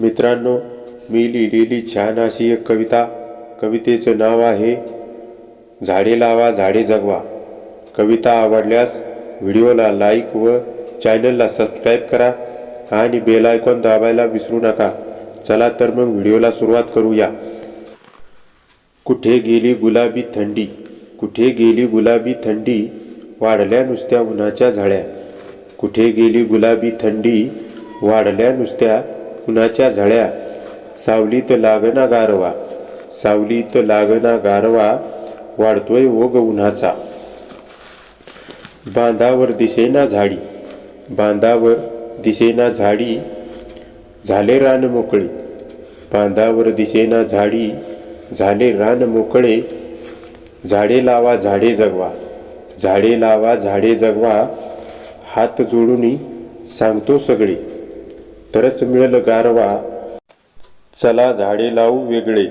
मित्रांनो मी लिहिलेली छान अशी एक कविता. कवितेचं नाव आहे झाडे लावा झाडे जगवा. कविता आवडल्यास व्हिडिओला लाईक व चॅनलला सबस्क्राईब करा आणि बेल आयकॉन दाबायला विसरू नका. चला तर मग व्हिडिओला सुरुवात करूया. कुठे गेली गुलाबी थंडी? कुठे गेली गुलाबी थंडी? वाढल्या नुसत्या उन्हाच्या झाड्या. कुठे गेली गुलाबी थंडी? वाढल्या नुसत्या उन्हाच्या झळ्या? सावलीत लागना गारवा. सावलीत लागना गारवा वाढतोय ओग उन्हाचा. बांधावर दिसेना झाडी. बांधावर दिसेना झाडी झाले रान मोकळे. बांधावर दिसेना झाडी झाले रान मोकळे. झाडे लावा झाडे जगवा. झाडे लावा झाडे जगवा. हात जोडून सांगतो सगळे. तरच मिळेल गारवा. चला झाडे लावू वेगळे.